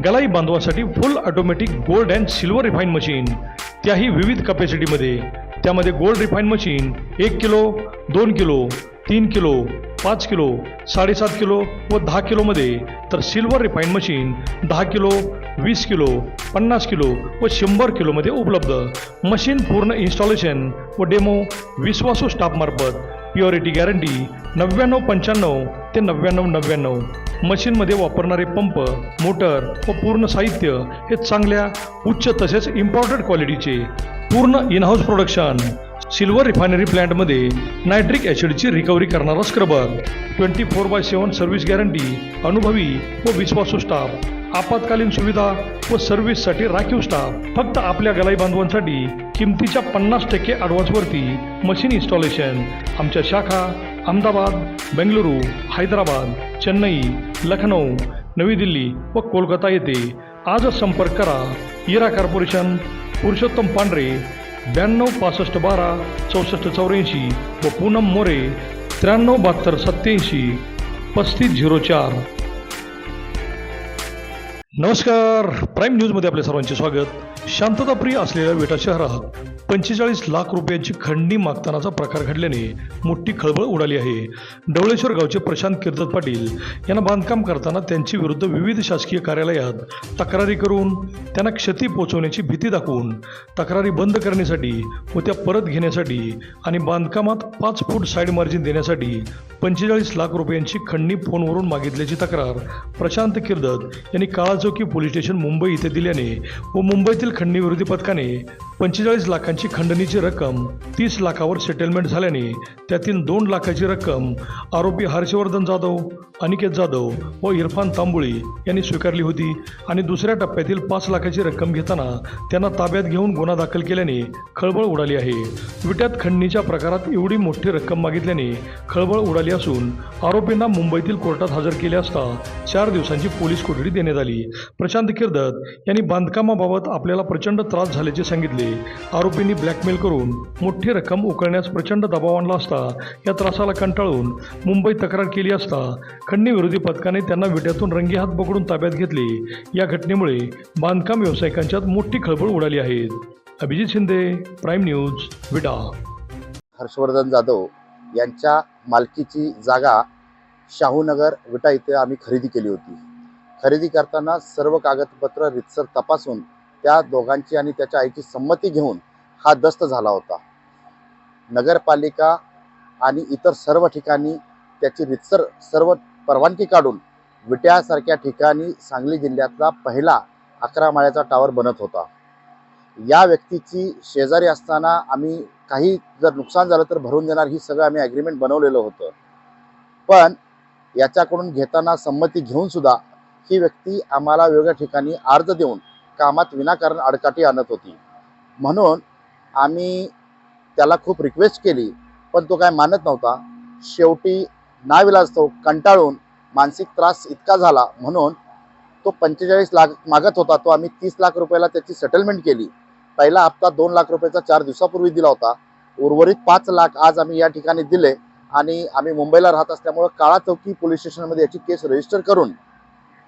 गलाई बांधवासाठी full automatic gold and silver refine machine. त्याही विविध कपॅसिटीमध्ये त्यामध्ये गोल्ड रिफाईन मशीन एक किलो दोन किलो तीन किलो पाच किलो साडेसात किलो व दहा किलोमध्ये. तर सिल्वर रिफाईन मशीन दहा किलो वीस किलो पन्नास किलो व शंभर किलोमध्ये उपलब्ध. मशीन पूर्ण इन्स्टॉलेशन व डेमो विश्वासू स्टाफमार्फत प्युअरिटी गॅरंटी नव्याण्णव पंच्याण्णव ते नव्याण्णव नव्याण्णव. मशीनमध्ये वापरणारे पंप मोटर व पूर्ण साहित्य हे चांगल्या उच्च तसेच इम्पॉर्टंट क्वालिटीचे पूर्ण in house production silver refinery प्लॅन्टमध्ये nitric ॲसिडची रिकव्हरी करणारा scrubber twenty four by seven service guarantee अनुभवी व विश्वासू स्टाफ आपत्कालीन सुविधा व सर्व्हिससाठी राखीव स्टाफ फक्त आपल्या गलाई बांधवांसाठी किमतीच्या पन्नास टक्के ॲडव्हान्सवरती मशीन इन्स्टॉलेशन आमच्या शाखा अहमदाबाद बेंगलुरू हैदराबाद चेन्नई लखनौ नवी दिल्ली व कोलकाता येथे आजच संपर्क करा. इरा कॉर्पोरेशन पुरुषोत्तम पांढरे ब्याण्णव पासष्ट बारा चौसष्ट चौऱ्याऐंशी व पूनम मोरे त्र्याण्णव बहात्तर सत्याऐंशी पस्तीस झिरो चार. नमस्कार. प्राईम न्यूजमध्ये आपल्या सर्वांचे स्वागत. शांतताप्रिय असलेल्या वेटा शहरात पंचेचाळीस लाख रुपयांची खंडणी मागतानाचा प्रकार घडल्याने मोठी खळबळ उडाली आहे. डवळेश्वर गावचे प्रशांत कीर्तन पाटील यांना बांधकाम करताना त्यांची विरुद्ध विविध शासकीय कार्यालयात तक्रारी करून त्यांना क्षती पोहोचवण्याची भीती दाखवून तक्रारी बंद करण्यासाठी व त्या परत घेण्यासाठी आणि बांधकामात पाच फूट साईड मार्जिन देण्यासाठी पंचेचाळीस लाख रुपयांची खंडणी फोनवरून मागितल्याची तक्रार प्रशांत किर्दत यांनी काळाचौकी पोलीस स्टेशन मुंबई इथे दिल्याने व मुंबईतील खंडणी विरोधी पथकाने पंचेचाळीस लाखांची खंडणीची रक्कम तीस लाखावर सेटलमेंट झाल्याने त्यातील दोन लाखाची रक्कम आरोपी हर्षवर्धन जाधव अनिकेत जाधव व इरफान तांबुळी यांनी स्वीकारली होती आणि दुसऱ्या टप्प्यातील पाच लाखाची रक्कम घेताना त्यांना ताब्यात घेऊन गुन्हा दाखल केल्याने खळबळ उडाली आहे. विट्यात खंडणीच्या प्रकारात एवढी मोठी रक्कम मागितल्याने खळबळ उडाली असून आरोपींना मुंबईतील कोर्टात हजर केले असता चार दिवसांची पोलीस कोठडी देण्यात आली. प्रशांत किर्दत यांनी बांधकामाबाबत आपल्याला प्रचंड त्रास झाल्याचे सांगितले. आरोपींनी ब्लॅकमेल करून मोठी रक्कम उकळण्यास प्रचंड दबाव आणला असता या त्रासाला कंटाळून मुंबईत तक्रार केली असता खंडणी विरोधी पथकाने त्यांना विट्यातून रंगेहात पकडून ताब्यात घेतले. या घटनेमुळे बांधकाम व्यावसायिकांच्यात मोठी खळबळ उडाली आहे. अभिजित शिंदे प्राईम न्यूज विडा. हर्षवर्धन जाधव यांच्या मालकीची जागा शाहूनगर विटा इथे आम्ही खरेदी केली होती. खरेदी करताना सर्व कागदपत्र रितसर तपासून त्या दोघांची आणि त्याच्या आईची संमती घेऊन हा दस्त झाला होता. नगरपालिका आणि इतर सर्व ठिकाणी त्याची रितसर सर्व परवानगी काढून विट्यासारख्या ठिकाणी सांगली जिल्ह्यातला पहिला अकरा माळ्याचा टावर बनत होता. या व्यक्तीची शेजारी असताना आम्ही काही जर नुकसान झालं तर भरून देणार ही सगळं आम्ही ॲग्रीमेंट बनवलेलं होतं. पण याच्याकडून घेताना संमती घेऊन सुद्धा ही व्यक्ती आम्हाला वेगळ्या ठिकाणी अर्ज देऊन कामात विनाकारण अडकाटी आणत होती. म्हणून आम्ही त्याला खूप रिक्वेस्ट केली पण तो काय मानत नव्हता. शेवटी नाविलाजतो कंटाळून मानसिक त्रास इतका झाला म्हणून तो पंचेचाळीस लाख मागत होता. तो आम्ही तीस लाख रुपयाला त्याची सेटलमेंट केली. पहिला हप्ता दोन लाख रुपयाचा चार दिवसापूर्वी दिला होता. उर्वरित पाच लाख आज आम्ही या ठिकाणी दिले आणि आम्ही मुंबईला राहत असल्यामुळं काळा चौकी पोलीस स्टेशनमध्ये याची केस रजिस्टर करून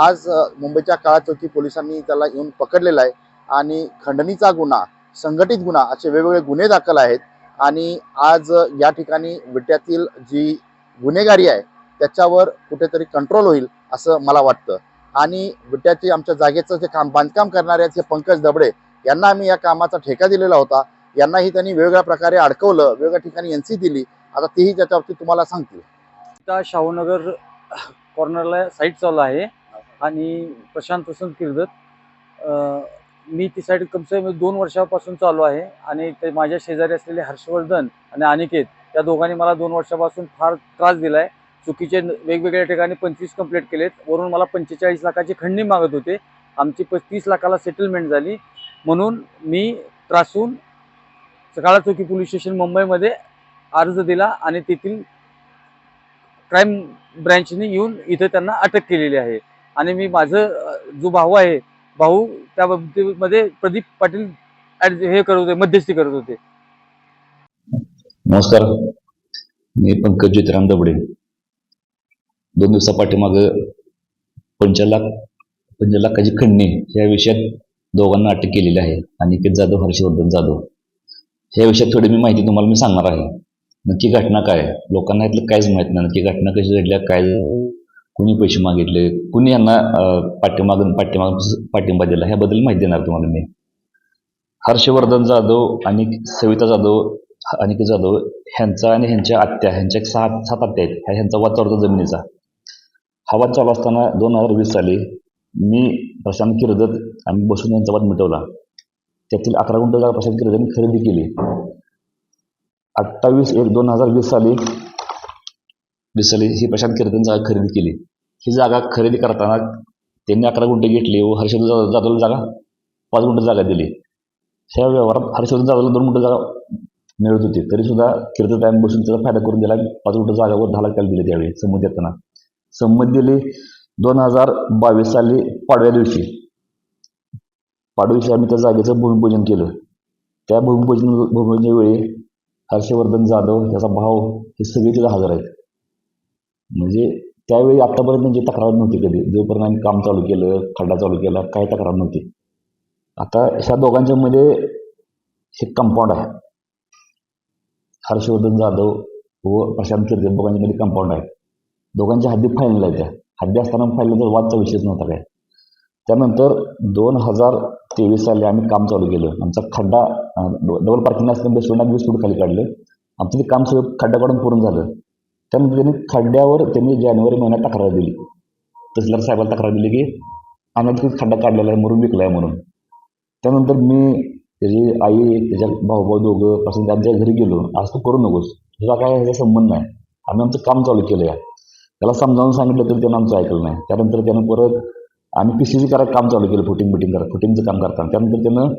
आज मुंबईच्या काळा चौकी पोलिसांनी त्याला येऊन पकडलेला आहे आणि खंडणीचा गुन्हा संघटित गुन्हा असे वेगवेगळे गुन्हे दाखल आहेत आणि आज या ठिकाणी विट्यातील जी गुन्हेगारी आहे त्याच्यावर कुठेतरी कंट्रोल होईल असं मला वाटतं. आणि विट्याचे आमच्या जागेचं जे काम बांधकाम करणारे आहेत हे पंकज दबडे यांना आम्ही या कामाचा ठेका दिलेला होता. यांनाही त्यांनी वेगवेगळ्या प्रकारे अडकवलं वेगवेगळ्या ठिकाणी एन सी दिली. आता तीही त्याच्या बाबतीत तुम्हाला सांगतील. आता शाहूनगर कॉर्नरला साईट चालू आहे. आणि प्रशांत वसंत किर्दत. मी ती साईड कमसे कमी दोन वर्षापासून चालू आहे आणि ते माझ्या शेजारी असलेले हर्षवर्धन आणि अनिकेत या दोघांनी मला दोन वर्षापासून फार त्रास दिला आहे चुकीचे वेगवेगळ्या ठिकाणी पंचवीस कंप्लेंट केलेत. वरून मला पंचेचाळीस लाखाची खंडणी मागत होते. आमची पस्तीस लाखाला सेटलमेंट झाली. म्हणून मी त्रासून सकाळा चौकी पोलीस स्टेशन मुंबईमध्ये अर्ज दिला आणि तेथील क्राईम ब्रँचने येऊन इथं त्यांना अटक केलेली आहे. आणि मी माझं जो भाऊ आहे भाऊ त्या बाबतीमध्ये प्रदीप पाटील हे करत होते मध्यस्थी करत होते. नमस्कार. मी पंकज ज्योतिराम दबडे. दोन दिवसा पाठीमाग पंचलाख लाख खंडणी या विषयात दोघांना अटक केलेली आहे. अनिकेत जाधव हर्षवर्धन जाधव. ह्या विषयात थोडी मी माहिती तुम्हाला मी सांगणार आहे. नक्की घटना काय आहे? लोकांना यातलं काहीच माहीत नाही. नक्की घटना कशी घडल्या काय कुणी पैसे मागितले कुणी यांना अं, पाठीमागून पाठीमाग पाठिंबा दिला ह्याबद्दल माहिती देणार तुम्हाला मी. हर्षवर्धन जाधव आणि सविता जाधव अनिकेत जाधव ह्यांचा आणि ह्यांच्या आत्या ह्यांच्या एक सहा सात आत्या आहेत. ह्या ह्यांचा वाद चालू होता जमिनीचा. हा वाद चालू असताना दोन हजार वीस साली मी प्रशांत किर्दत आम्ही बसून यांचा वाद मिटवला. त्यातील अकरा गुंठ जागा प्रशांत किर्दतने खरेदी केली. अठ्ठावीस एक दोन हजार वीस साली वीस ही प्रशांत कीर्तन जागा खरेदी केली. ही जागा खरेदी करताना त्यांनी अकरा गुंठे घेतली व हर्षवर्धन जाधवला जागा पाच गुंठे जागा दिली. ह्या व्यवहारात हर्षवर्धन जाधवला दोन गुंठे जागा मिळत होती. तरी सुद्धा कीर्तन टाइम बसून त्याचा फायदा करून दिला. पाच गुंठ जागावर दहा लाख दिली त्यावेळी संमती देताना. संमत दिली दोन हजार बावीस साली पाडव्या दिवशी. पाडव्या दिवशी आम्ही त्या जागेचं भूमिपूजन केलं. त्या भूमिपूजन भूमिपूजनाच्या वेळी हर्षवर्धन जाधव त्याचा भाव हे सगळे तिथं हजर आहेत. म्हणजे त्यावेळी आत्तापर्यंत त्यांची तक्रार नव्हती कधी जोपर्यंत आम्ही काम चालू केलं खड्डा चालू केला काही तक्रार नव्हती. आता ह्या दोघांच्या मध्ये हे कंपाऊंड आहे. हर्षवर्धन जाधव व प्रशांत किर्ते दोघांच्यामध्ये कंपाऊंड आहे. दोघांच्या हद्दी फायनल आहे त्या. हद्दी असताना फायनल तर वादचा विषयच नव्हता काय त्यानंतर दोन हजार तेवीस साली आम्ही काम चालू केलं. आमचा खड्डा डबल पार्किंग असताना सोडण्यात वीस फूट खाली काढलं. आमचं ते काम सगळं खड्डा काढून पूर्ण झालं. त्यानंतर त्यांनी खड्ड्यावर त्यांनी जानेवारी महिन्यात तक्रार दिली. तहसीलदार साहेबाला तक्रार दिली की अनधिकृत खड्डा काढलेला आहे म्हणून विकला आहे म्हणून. त्यानंतर मी त्याची आई त्याच्या भाऊ भाऊ दोघं पासून त्यांच्या घरी गेलो. असं तू करू नकोस. तुझा काय ह्याचा संबंध नाही. आम्ही आमचं काम चालू केलं या त्याला समजावून सांगितलं तर त्यानं आमचं ऐकलं नाही. त्यानंतर त्यानं परत आम्ही पी सी सी करायला काम चालू केलं फुटिंग बिटिंग करत फुटिंगचं काम करताना. त्यानंतर त्यानं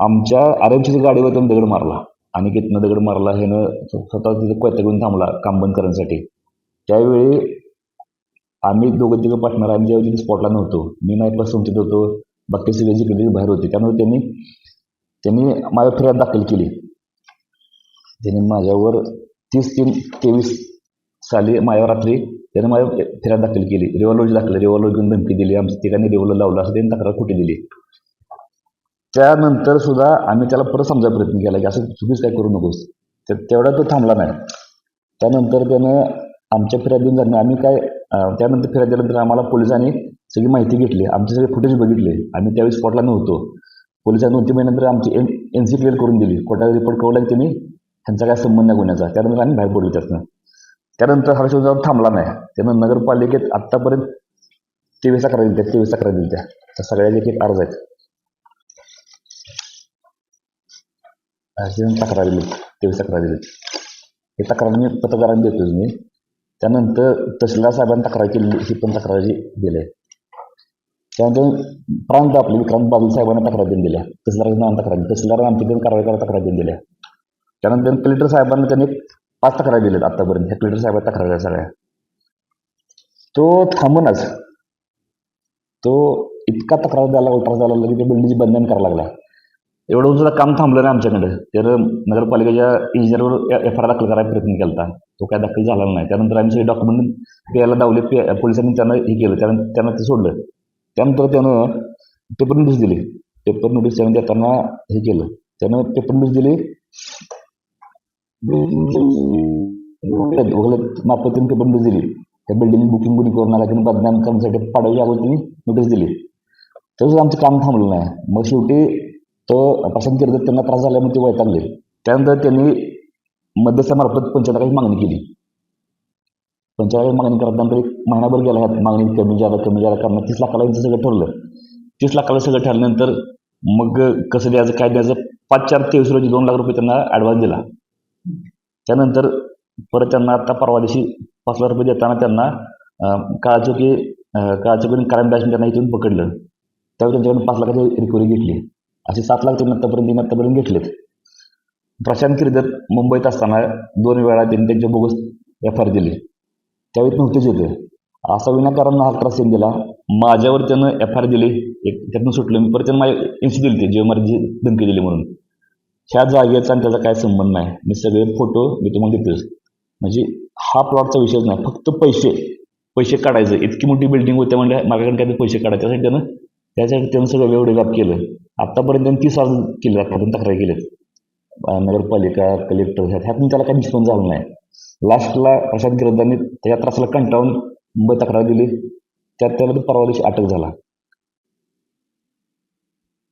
आमच्या आर एम सीच्या गाडीवर त्यानं दगड मारला. आणि कितनं दगड मारला ह्यानं स्वतः तिथं कोयता थांबला काम बंद करण्यासाठी. त्यावेळी आम्ही दोघं तिघं पार्टनर आम्ही ज्यावेळी तिथे स्पॉटला नव्हतो मी नाही प्लस तुमच्यात होतो बाकी सगळे जिकडे बाहेर होते. त्यामुळे त्यांनी त्यांनी माझ्या फिर्याद दाखल केली. त्यांनी माझ्यावर तीस तीन तेवीस साली माझ्यावर रात्री त्याने माझ्या फिर्याद दाखल केली. रिव्हॉल्वर दाखल रिव्हॉल्वर घेऊन धमकी दिली आमच्या ठिकाणी रिव्हॉल्वर लावला असं त्यांनी तक्रार खोटी दिली. त्यानंतर सुद्धा आम्ही त्याला परत समजा प्रयत्न केला की असं चुकीच काय करू नकोस. तर तेवढा तो थांबला नाही. त्यानंतर त्यानं आमच्या फिर्यात देऊन जाणं आम्ही काय त्यानंतर फिर्यात दिल्यानंतर आम्हाला पोलिसांनी सगळी माहिती घेतली. आमचे सगळे फुटेज बघितले. आम्ही त्यावेळी स्पॉटला नव्हतो. पोलिसांनी दोन तीन महिन्यानंतर आमची एन एन सी क्लिअर करून दिली. कोर्टात रिपोर्ट कळवला की त्यांनी त्यांचा काय संबंध नाही गुन्ह्याचा त्यानंतर आम्ही बाहेर पडलो त्यातनं. त्यानंतर हर्षवर्धन थांबला नाही. त्यानं नगरपालिकेत आत्तापर्यंत तेवीस अकरा दिल्या तेवीस अकरा दिल्या. त्या सगळ्या एक अर्ज आहेत. अशी तक्रार दिली तेवीस तक्रार दिली. हे तक्रार मी पत्रकारांना देतोच मी. त्यानंतर तहसीलदार साहेबांनी तक्रार केली ही पण तक्रार जी दिली. आहे त्यानंतर प्रांत आपले विक्रांत बाबू साहेबांना तक्रार देऊन दिल्या. तहसीलदारांना नाव तक्रार दिली. तहसीलदारांना आमच्या कारवाई करायला तक्रार देऊन दिल्या. त्यानंतर कलेक्टर साहेबांना त्यांनी पाच तक्रार दिल्यात आतापर्यंत. ह्या कलेक्टर साहेबांना तक्रार आहे सगळ्या. तो थांबूनच तो इतका तक्रार द्यायला त्रास द्यायला लागला की ते बिल्डिंगची बंधन करायला लागला. एवढं सुद्धा काम थांबलं नाही आमच्याकडे. तर नगरपालिकेच्या इंजिनियरवर एफ आर दाखल करायचा प्रयत्न केला तो काय दाखल झाला नाही. त्यानंतर आम्ही सगळे डॉक्युमेंट प्यायला दावले. पे पोलिसांनी त्यांना हे केलं. त्यानं त्यांना ते सोडलं. त्यानंतर त्यानं पेपर नोटीस दिली. पेपर नोटीस त्यानं त्यांना हे केलं. त्यानं पेपर नोटीस दिली. मार्फत त्यांनी पेपर नोटीस दिली. त्या बिल्डिंग बुकिंग कुणी करून आला त्यांनी बदनाम करण्यासाठी पाडवी अगोदर त्यांनी नोटीस दिली. तसंच आमचं काम थांबलं नाही. मग शेवटी तो प्रशांत किर्दत त्यांना त्रास झाल्यामुळे ते वैतागले त्यानंतर त्यांनी मध्यस्थामार्फत पंचायताकडे मागणी केली. पंचायत मागणी करत एक महिनाभर गेला ह्यात. मागणी कमी जादा कमी जादा करणार. तीस लाखाला यांचं सगळं ठरलं. तीस लाखाला सगळं ठरल्यानंतर मग कसं द्यायचं काय द्यायचं? पाच चार तेवीस रोजी दोन लाख रुपये त्यांना ॲडव्हान्स दिला. त्यानंतर परत त्यांना आता परवा दिवशी पाच लाख रुपये देताना त्यांना अं, काळचुकी अं, काळचुकी बॅचने त्यांना इथून पकडलं. त्यावेळी त्यांच्याकडून पाच लाखाची रिकव्हरी घेतली. असे सात लाख त्यांनी आत्तापर्यंत त्यांनी आत्तापर्यंत घेतलेत. प्रशांत किर्दत मुंबईत असताना दोन वेळा त्यांनी त्यांच्या बोगस एफ आर दिली. त्यावेळी नव्हतेच येते असा विनाकारण हा त्रास त्यांनी दिला. माझ्यावर त्यानं एफ आर दिली. एक त्यातून सुटलं मी. परत त्यांना माझ्या सी दिली ते जेव्हा माझी धमकी दिली म्हणून. ह्या जागेचा आणि त्याचा काय संबंध नाही. मी सगळे फोटो मी तुम्हाला देतोच म्हणजे हा प्लॉटचा विषयच नाही. फक्त पैसे. पैसे काढायचे. इतकी मोठी बिल्डिंग होते म्हणजे माझ्याकडे काय पैसे काढायचे. त्यासाठी त्यानं त्याच्यासाठी त्यानं सगळं वेवडेव्याप केलं. आत्तापर्यंत त्यांनी तीस अर्ज केले आतापर्यंत तक्रारी केलेत नगरपालिका कलेक्टर ह्या ह्यातून त्याला काही निष्पन्न झालं नाही. लास्टला प्रशांत गिरदांनी त्या त्रासाला कंटाळून मुंबई तक्रार दिली. त्यात त्याला परवा दिवशी अटक झाला.